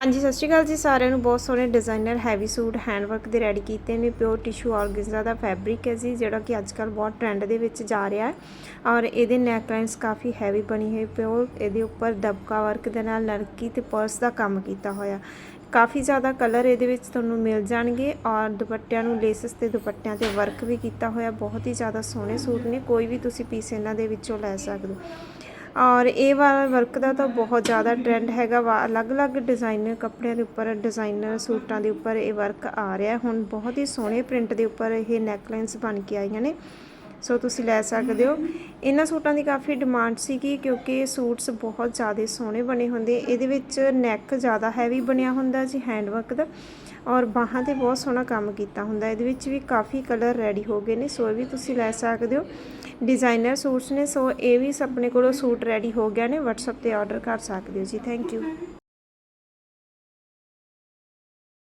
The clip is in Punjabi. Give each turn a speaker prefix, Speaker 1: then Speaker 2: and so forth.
Speaker 1: ਹਾਂਜੀ, ਸਤਿ ਸ਼੍ਰੀ ਅਕਾਲ ਜੀ ਸਾਰਿਆਂ ਨੂੰ। ਬਹੁਤ ਸੋਹਣੇ ਡਿਜ਼ਾਈਨਰ ਹੈਵੀ ਸੂਟ ਹੈਂਡਵਰਕ ਦੇ ਰੈਡੀ ਕੀਤੇ ਨੇ। ਪਿਓਰ ਟਿਸ਼ੂ ਆਰਗੈਂਜ਼ਾ ਦਾ ਫੈਬਰਿਕ ਹੈ ਜੀ, ਜਿਹੜਾ ਕਿ ਅੱਜਕੱਲ ਬਹੁਤ ਟ੍ਰੈਂਡ ਦੇ ਵਿੱਚ ਜਾ ਰਿਹਾ ਹੈ। ਔਰ ਇਹਦੇ ਨੈਕ ਲਾਈਨਸ ਕਾਫੀ ਹੈਵੀ ਬਣੀ ਹੋਈ ਪਿਓਰ ਇਹਦੇ ਉੱਪਰ ਦਬਕਾ ਵਰਕ ਦੇ ਨਾਲ ਲੜਕੀ ਤੇ ਪਰਸ ਦਾ ਕੰਮ ਕੀਤਾ ਹੋਇਆ। ਕਾਫੀ ਜ਼ਿਆਦਾ ਕਲਰ ਇਹਦੇ ਵਿੱਚ ਤੁਹਾਨੂੰ ਮਿਲ ਜਾਣਗੇ ਔਰ ਦੁਪੱਟਿਆਂ ਨੂੰ ਲੇਸਸ ਤੇ ਦੁਪੱਟਿਆਂ ਤੇ ਵਰਕ ਵੀ ਕੀਤਾ ਹੋਇਆ। ਬਹੁਤ ਹੀ ਜ਼ਿਆਦਾ ਸੋਹਣੇ ਸੂਟ ਨੇ, ਕੋਈ ਵੀ ਤੁਸੀਂ ਪੀਸ ਇਹਨਾਂ ਦੇ ਵਿੱਚੋਂ ਲੈ ਸਕਦੇ ਹੋ। ਔਰ ਇਹ ਵਾਲਾ ਵਰਕ ਦਾ ਤਾਂ ਬਹੁਤ ਜ਼ਿਆਦਾ ਟ੍ਰੈਂਡ ਹੈਗਾ ਵਾ। ਅਲੱਗ-ਅਲੱਗ ਡਿਜ਼ਾਈਨਰ ਕੱਪੜਿਆਂ ਦੇ ਉੱਪਰ ਡਿਜ਼ਾਈਨਰ ਸੂਟਾਂ ਦੇ ਉੱਪਰ ਇਹ ਵਰਕ ਆ ਰਿਹਾ। ਹੁਣ ਬਹੁਤ ਹੀ ਸੋਹਣੇ ਪ੍ਰਿੰਟ ਦੇ ਉੱਪਰ ਇਹ ਨੈਕਲਾਈਨਸ ਬਣ ਕੇ ਆਈਆਂ ਨੇ। ਸੋ ਤੁਸੀਂ ਲੈ ਸਕਦੇ ਹੋ। ਇਹਨਾਂ ਸੂਟਾਂ ਦੀ ਕਾਫੀ ਡਿਮਾਂਡ ਸੀਗੀ ਕਿਉਂਕਿ ਸੂਟਸ ਬਹੁਤ ਜ਼ਿਆਦਾ ਸੋਹਣੇ ਬਣੇ ਹੁੰਦੇ। ਇਹਦੇ ਵਿੱਚ ਨੈਕ ਜ਼ਿਆਦਾ ਹੈਵੀ ਬਣਿਆ ਹੁੰਦਾ ਜੀ ਹੈਂਡ ਵਰਕ ਦਾ। ਔਰ ਬਾਹਾਂ ਤੇ ਬਹੁਤ ਸੋਹਣਾ ਕੰਮ ਕੀਤਾ ਹੁੰਦਾ। ਇਹਦੇ ਵਿੱਚ ਵੀ ਕਾਫੀ ਕਲਰ ਰੈਡੀ ਹੋ ਗਏ ਨੇ। ਸੋ ਇਹ ਵੀ ਤੁਸੀਂ ਲੈ ਸਕਦੇ ਹੋ। ਡਿਜ਼ਾਈਨਰ ਸੂਟਸ ਨੇ, ਸੋ ਇਹ ਵੀ ਆਪਣੇ ਕੋਲੋਂ ਸੂਟ ਰੈਡੀ ਹੋ ਗਿਆ ਨੇ। WhatsApp ਤੇ ਆਰਡਰ ਕਰ ਸਕਦੇ ਹੋ ਜੀ। Thank you